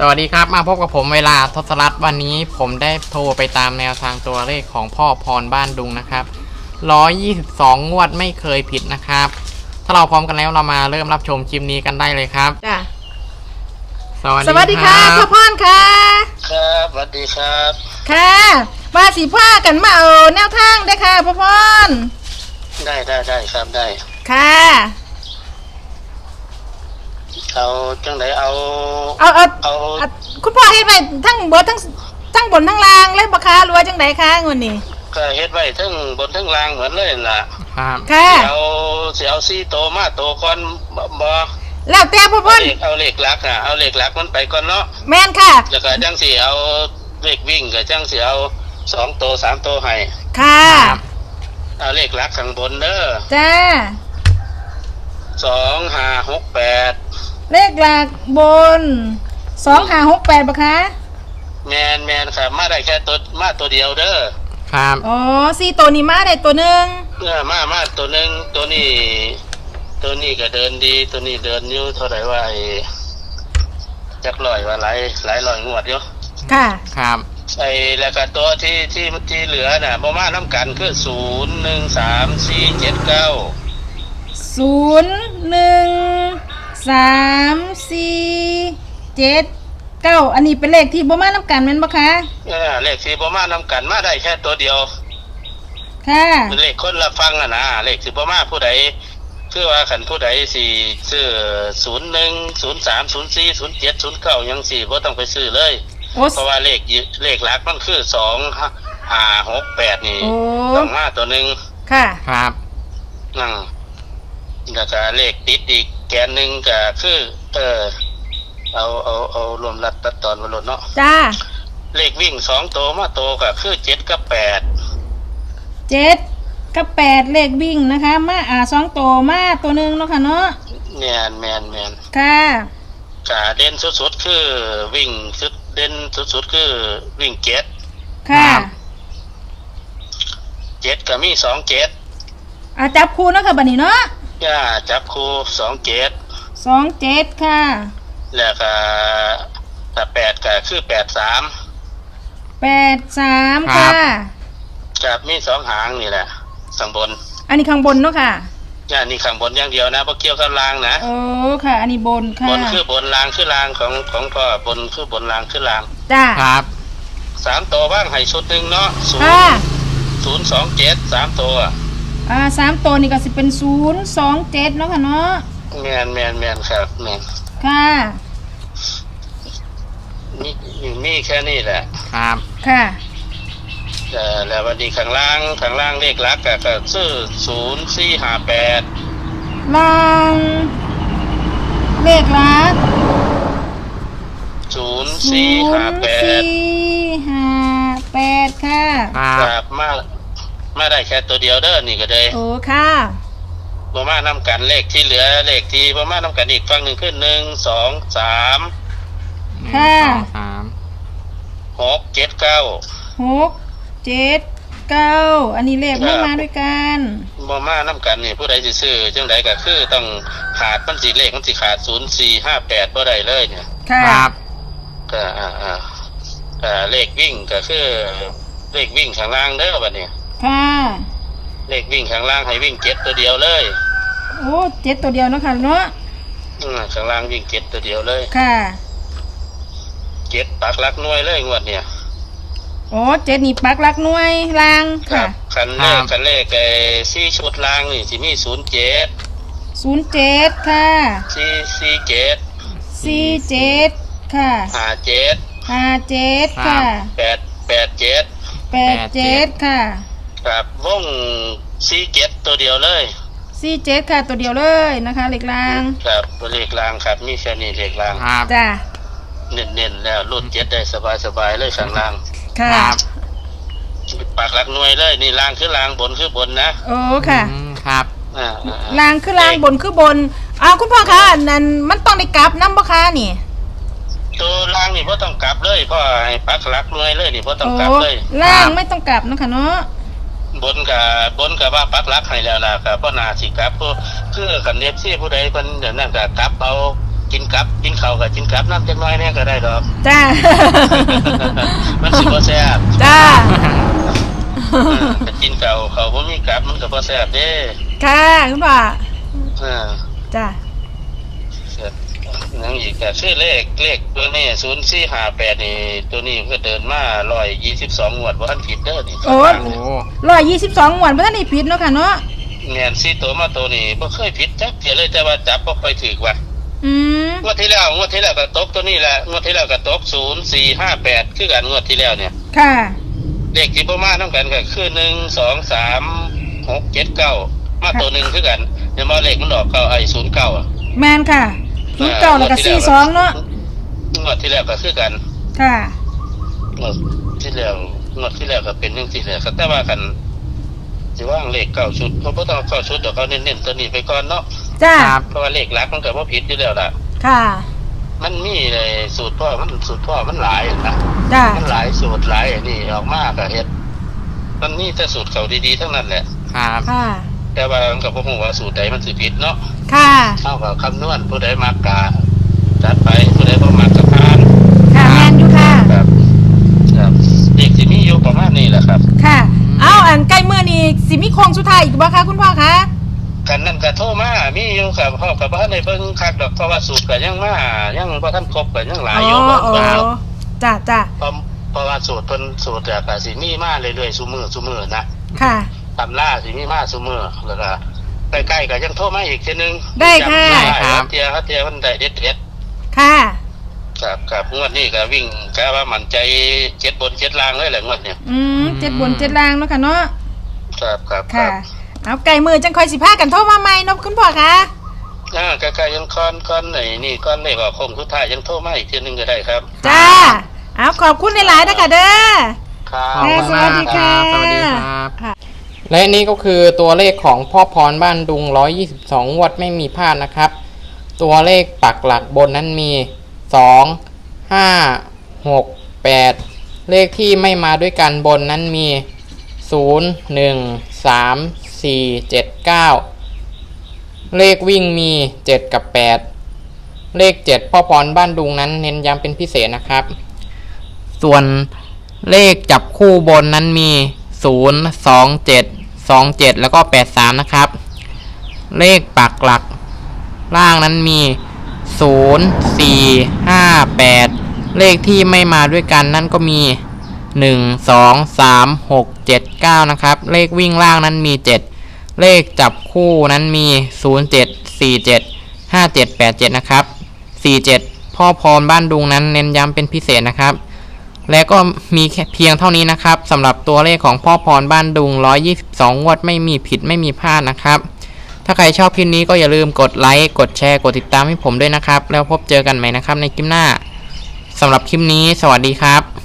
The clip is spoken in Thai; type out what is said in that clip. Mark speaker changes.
Speaker 1: สวัสดีครับมาพบกับผมเวลาทศรัตน์วันนี้ผมได้โทรไปตามแนวทางตัวเลขของพ่อพรบ้านดุงนะครับ 122 งวดไม่เคยผิดนะครับ ถ้าเราพร้อมกันแล้วเรามาเริ่มรับชมคลิปนี้กันได้เลยครับ
Speaker 2: จ้ะ
Speaker 1: สวัส
Speaker 2: สวัสดีค่ะ
Speaker 1: รับ
Speaker 2: พ่อพรค่ะ
Speaker 3: ครับสวัสดีครับ
Speaker 2: ค่ะมาสีผ้ากันมาเอาแนวทางได้อค่ะพ่อพร
Speaker 3: ได้ได้ได้ครับได้
Speaker 2: ค่ะ
Speaker 3: เอาจังไดเอา
Speaker 2: เอาเอา
Speaker 3: เอา
Speaker 2: เอาคุณพ่อเฮ็ดไว้ทั้งบนทั้งทั้งบนทั้งล่างเลยบ่คะหรือว่าจังไดคะงวดนี้
Speaker 3: ก็เฮ็ดไว้ทั้งบนทั้งล่างเหมือนเลยล่ะ
Speaker 1: ครับ
Speaker 2: ค่ะ
Speaker 3: สิเอาสิเอาซี่โตมาโตก่อนบ่บ่
Speaker 2: แล้วแต่พ่อพ
Speaker 3: เอา
Speaker 2: ร
Speaker 3: เลขเอาเลขหลักอะเอาเลขหลักมันไปก่อนเนาะ
Speaker 2: แม่นค่ะ
Speaker 3: แล้วก็จังสิเอาเลขวิ่งก็จังสิเอาสองโตสามโตให้
Speaker 2: ค่ะ
Speaker 1: ครับ
Speaker 3: เอาเลขหลักข้างบนเด้อ
Speaker 2: จ้า
Speaker 3: สองห้าหกแปด
Speaker 2: เลขหลักบนสองห้าหกแปดบ่คะ
Speaker 3: แมนแมนครับมาได้แค่ตัวมาตัวเดียวเด้อ
Speaker 1: ครับ
Speaker 2: อ๋อสี่ตัวนี้มาได้ตัวหนึ่ง
Speaker 3: เมื่อมามาตัวหนึ่งตัวนี้ ตัวนี้ก็เดินดี ตัวนี้เดินอยู่เท่าไหร่ว่าไอ้จักลอยว่าหลายหลายลอยงวดอยู่
Speaker 2: ค่ะ
Speaker 1: ครับ
Speaker 3: ไอ้แล้วก็ตัวที่ที่ที่เหลือน่ะบ่มาน้ำกันคือศูนย์หนึ่งสามสี่เจ็ดเก้า
Speaker 2: ศูนย์หนึ่ง สามสี่เจ็ดเก้าอันนี้เป็นเลขที่บ่มาน้ำกันแม่นบ่คะ
Speaker 3: เออเลขที่บ่มาน้ำกันมาได้แค่ตัวเดียว
Speaker 2: ค่ะ
Speaker 3: เป็นเลขคนละฟังอะนะเลขสิบ่มาผู้ใดคือว่าขันผู้ใดสี่ซื้อศูนย์หนึ่งศูนย์สามศูนย์สี่ศูนย์เจ็ดศูนย์เก้ายังสี่บ่ต้องไปซื้อเลย
Speaker 2: โอ้
Speaker 3: เพราะว่าเลขยึเลขหลักมันคือสองห้าหกแปดนี่
Speaker 2: โอ้
Speaker 3: ต้องมาตัวหนึ่ง
Speaker 2: ค่ะ
Speaker 1: ครับ
Speaker 3: นั่งแล้วก็เลขติดอีก แกนหนึ่งก็คือ เออ เอาเอาเอารวมรัดตัดตอนมาหลดเนาะ
Speaker 2: จ้า
Speaker 3: เลขวิ่งสองตัวมาตัวก็คือเจ็ดกับแปด
Speaker 2: เจ็ดกับแปดเลขวิ่งนะคะ มาอ่าสองตัวมาตัวหนึ่งเนาะค่ะเนาะ
Speaker 3: แมนแมนแมน
Speaker 2: ค่ะ
Speaker 3: กาเด่นสุดๆคือวิ่งสุดเด่นสุดๆคือวิ่งเจ็ด
Speaker 2: ค่ะ
Speaker 1: ครับ
Speaker 3: เจ็ดก็มีสองเจ็ด
Speaker 2: อาจับคู่เนาะค่ะบัดนี้เนาะ
Speaker 3: ย่าจับคู่สองเจ็ด
Speaker 2: สองเจ็ดค่ะ
Speaker 3: แล้วก็ถ้าแปดก็คือแปดสาม
Speaker 2: แปดสาม
Speaker 1: ครั
Speaker 2: ค่ะ
Speaker 1: บ
Speaker 3: กับมีสองหางนี่แหละข้างบน
Speaker 2: อันนี้ข้างบนเนาะค่ะ
Speaker 3: ย่านี่ข้างบนอย่างเดียวนะเพราะเกี่ยวกับรางนะ
Speaker 2: โอ้ค่ะ อันนี้บนค่ะ
Speaker 3: บนคือบนรางคือรางของของพ่อบนคือบนรางคือราง
Speaker 2: จ้า
Speaker 1: ครับ
Speaker 3: สามตัวบ้างให้ชุดหนึ่งเนาะศูน
Speaker 2: ค่ะ
Speaker 3: ย์ศูนย์สองเจ็ดสามตัว
Speaker 2: อ่าสามตัวนี่ก็สิเป็นศูนย์สองเจ็ดเนาะค่ะเนาะ
Speaker 3: แมนแมนแมนครับแมน
Speaker 2: ค่ะ
Speaker 3: นี่นี่แค่นี้แหละ
Speaker 1: ครับ
Speaker 2: ค่ะ
Speaker 3: เอ่อแล้ววันนี้ข้างล่างข้างล่างเลขหลักก็ก็ซื้อศูนย์สี่ห้าแปด
Speaker 2: ลางเลขลัก
Speaker 3: ศูนย์
Speaker 2: ศู
Speaker 3: สี่
Speaker 2: น
Speaker 3: ห้า
Speaker 2: ย์
Speaker 3: แปด
Speaker 2: สี่ห้าแปดค่ะ
Speaker 1: ครับ
Speaker 3: ครับมา มาได้แค่ตัวเดียวเด้อนี่ก็ได้
Speaker 2: โอ้ค่ะ
Speaker 3: บ่มานำกันเลขที่เหลือเลขที่บ่มานำกันอีกฝั่งหนึ่งขึ้นหนึ่งสองสาม
Speaker 2: ค่ะ
Speaker 1: หนึ่งสองสาม
Speaker 3: หกเจ็ดเก้า
Speaker 2: หกเจ็ดเก้าอันนี้เลขไม่มาด้วยกัน
Speaker 3: บ่มานำกันนี่ผู้ใดสิซื้อจังใดก็คือต้องขาดมันสิเลขมันสิขาดศูนย์สี่ห้าแปดบ่ได้เลยเนี่ย
Speaker 2: ค่ะ
Speaker 1: ครับ
Speaker 3: ก็อ่าอ่าอ่าเลขวิ่งก็คือเลขวิ่งข้างล่างเด้อบัดนี้
Speaker 2: ค่ะ
Speaker 3: เลขวิ่งข้างล่างให้วิ่งเจ็ดตัวเดียวเลย
Speaker 2: โอ้เจ็ดตัวเดียวเนาะค่ะเนาะ
Speaker 3: อืมข้างล่างวิ่งเจ็ดตัวเดียวเลย
Speaker 2: ค่ะ
Speaker 3: เจ็ดปักหลักหน่วยเลยงวดเนี่ย
Speaker 2: โอ้เจ็ดนี่ปักหลักหน่วยลาง
Speaker 3: ครั
Speaker 2: ค่ะ
Speaker 3: บคันเลขคันเลขไอ้สี่ชุดล่างนี่สิมีศูนย์เจ็ด
Speaker 2: ศูนย์เจ็ดค่ะ
Speaker 3: สี่สี่เจ็ด
Speaker 2: สี่เจ็ดค่ะ
Speaker 3: ห้าเจ็ด
Speaker 2: ห้าเจ็ดค่ะ
Speaker 3: แปดแปดเจ็ด
Speaker 2: แปดเจ็ดค่ะ
Speaker 3: ครับวงสี่เจ็ดตัวเดียวเลย
Speaker 2: สี่เจ็ดค่ะตัวเดียวเลยนะคะเหล็กลาง
Speaker 3: ครับเลขล่างครับ มีแค่นี้เลขล่าง
Speaker 1: ครับ
Speaker 2: จ้ะ
Speaker 3: เน้นๆแล้วรุ่นเจ็ดได้สบายๆเลยข้างล่าง
Speaker 2: ค่ะ
Speaker 1: ครับ
Speaker 3: ปักหลักหน่วยเลยนี่ล่างคือล่างบนคือบนนะ
Speaker 2: โอ้ค่ะ
Speaker 1: อืมครับ
Speaker 3: อ่าอ่า
Speaker 2: ลางคือลางบนคือบนอ้าวคุณพ่อคะอันนั้นมันต้องได้กลับน้ำบ่คะนี่
Speaker 3: ตัวล่างนี่พ่ต้องกลับเลยเพราะให้ปักหลักหน่วยเลยนี่พ่ต้อง
Speaker 2: โอ้
Speaker 3: กลับเลย
Speaker 2: ล่างไม่ต้องกลับเนาะคะเนาะ
Speaker 3: บนกับบนกับว่าปักหลักให้แล้วล่ะครับเพราะนาสิกลับก็คือคันเนฟซี่ผู้ใดเพิ่นเดี๋ยวนั้นก็กลับเอากินกับกินข้าวกับกินกับน้ำจักหน้อยเนี่ยก็ได้ดอก
Speaker 2: จ้า
Speaker 3: มันสิบ่แซ่บ
Speaker 2: จ้า
Speaker 3: เออแต่กินข้าวข้าวบ่มีกับมันก็บ่แซ่บเด้
Speaker 2: ค่ะคุณพ่อ
Speaker 3: เออ
Speaker 2: จ้า
Speaker 3: แซ่บ ยังอีกก็ชื่อเลขเลขตัวนี้0458นี่ตัวนี้ก็เดินมา122งวดบ่ทันผิดเด้อนี่
Speaker 2: โอ้
Speaker 1: โอ้
Speaker 2: ร้อยยี่สิบสองหวนไม่ทันได้ผิดเนาะค่ะเนาะ
Speaker 3: แม่นสิตัวมาตัวนี้บ่เคยผิดจักเที่ยเลยแต่ว่าจับบ่ค่อยถูกว่ะ
Speaker 2: อืม
Speaker 3: งวดที่แล้วงวดที่แล้วก็ตกตัวนี้แหละงวดที่แล้วก็ตกศูนย์สี่ห้าแปดคือกันงวดที่แล้วเนี่ย
Speaker 2: ค่ะ
Speaker 3: เลขที่ประมาณน้ำกันก็คือหนึ่งสองสามหกเจ็ดเก้ามาตัวหนึ่งคือกันเดี๋ยวมาเลขมันออกเก้าไอ้ศูนย์เก้าอะ
Speaker 2: แมนค่ะ ศูนย์เก้าแล้วก็สี่สองเนาะ
Speaker 3: งวดที่แล้วก็คือกัน
Speaker 2: ค่ะ
Speaker 3: งวดที่แล้วงวดที่แล้วก็เป็นหนึ่งที่แล้วก็แต่ว่ากันจะว่างเลขเก้าชุดเขาก็ต้องเอาเก้าชุดเดี๋ยวเขาเน้นๆตัวนี้ไปก่อนเนาะ
Speaker 2: จ้า
Speaker 1: ครับ
Speaker 3: เพราะว่าเลขหลักมันก็ว่าผิดอยู่แล้วล่ะ
Speaker 2: ค่ะ
Speaker 3: มันมีเลยสูตรพ่อมันสูตรพ่อมันหลายนะ
Speaker 2: จ้า
Speaker 3: มันหลายสูตรหลายอันนี้ออกมากอะเฮ็ดมันนี่แต่สูตรเขาดีๆทั้งนั้นแหละ
Speaker 1: ครับ
Speaker 2: ค่ะ
Speaker 3: แต่ว่ามันกับพวกผมว่าสูตรใดมันสิผิดเนาะ
Speaker 2: ค่ะ
Speaker 3: เท่ากับคำนวณผู้ใดมักกาจัดไปผู้ใดบ่มักกะพาน
Speaker 2: ค่ะแมนอยู่ค่ะ
Speaker 3: ครับครับเด็กที่มีอยู่ประมาณนี้แหละครับ
Speaker 2: ค่ะ เอาอันใกล้เมื่อนี้สิมีโค้งสุดท้ายอีกบ่คะคุณพ่อคะ
Speaker 3: กันนั่นก็โทรมามีอยู่ครับพ่อกับบ้านในเบิ่งคักดอกเพราะว่าสูตรก็ยังมายังบ่ทันครบก็ยังหลาย
Speaker 2: อ๋
Speaker 3: อยู่
Speaker 2: อ
Speaker 3: บ่
Speaker 2: อ๋อ
Speaker 3: บ่ครบ
Speaker 2: จ้าจ้า
Speaker 3: เพราะเพราะว่าสูตรเพิ่นสูตรก็สิมีมาเรื่อยๆซุมื้อซุมื้อนะ
Speaker 2: ค่ะ
Speaker 3: ตำล่าสิมีมาซุมื้อแล้วก็ใกล้ๆก็ยังโทรมาอีกทีนึง
Speaker 2: ได้ค่ะ
Speaker 3: จำม่
Speaker 1: ครับ
Speaker 3: เทียเขาเทียมันได้เด็ดเด็ด
Speaker 2: ค่ะ
Speaker 3: ๆครับครับงวดนี้ก็วิ่งก็ว่ามั่นใจเจ็ดบนเจ็ดล่างเลยแหละงวดเนี่ย
Speaker 2: อืมเจ็ดบนเจ็ดล่างเนาะค่ะเนาะ
Speaker 3: ครับครับค
Speaker 2: ค่ะ
Speaker 3: รับ
Speaker 2: เอาไก่มือจังคอยสิพากันโทรมาใหม่เนาะคุณพ่อคะ
Speaker 3: อ่าใกล้ๆยังคอนคอนไหนนี่คอนเลยว่าคงทุกท้ายยังโทรมาอีกทีนึงก็ได้ครับ
Speaker 2: จ้า เอาขอบคุณหลายๆนะคะเด้อ
Speaker 3: ครับ
Speaker 1: ขอบคุณ
Speaker 2: สวัสดีค่ะ
Speaker 1: มากครับสวัสดีครับ
Speaker 2: ค่ะ
Speaker 1: และนี่ก็คือตัวเลขของพ่อพรบ้านดุง 122งวดไม่มีพลาดนะครับ ตัวเลขปักหลักบนนั้นมี 2 5 6 8 เลขที่ไม่มาด้วยกันบนนั้นมี 0 1 3 4 7 9 เลขวิ่งมี 7 กับ 8 เลข 7 พ่อพรบ้านดุงนั้นเน้นย้ำเป็นพิเศษนะครับ ส่วนเลขจับคู่บนนั้นมี 0 2 7 2 7 แล้วก็ 83 นะครับ เลขปักหลัก ล่างนั้นมี 0 4 5 8 เลขที่ไม่มาด้วยกันนั่นก็มี 1 2 3 6 7 9 นะครับ เลขวิ่งล่างนั้นมี 7 เลขจับคู่นั้นมี 0 7 4 7 5 7 8 7 นะครับ 47 พ่อพรบ้านดุงนั้นเน้นย้ำเป็นพิเศษนะครับ และก็มีเพียงเท่านี้นะครับสำหรับตัวเลขของพ่อพรบ้านดุง 122 งวดไม่มีผิดไม่มีพลาดนะครับ ถ้าใครชอบคลิปนี้ก็อย่าลืมกดไลค์กดแชร์กดติดตามให้ผมด้วยนะครับ แล้วพบเจอกันใหม่นะครับในคลิปหน้าสำหรับคลิปนี้ สวัสดีครับ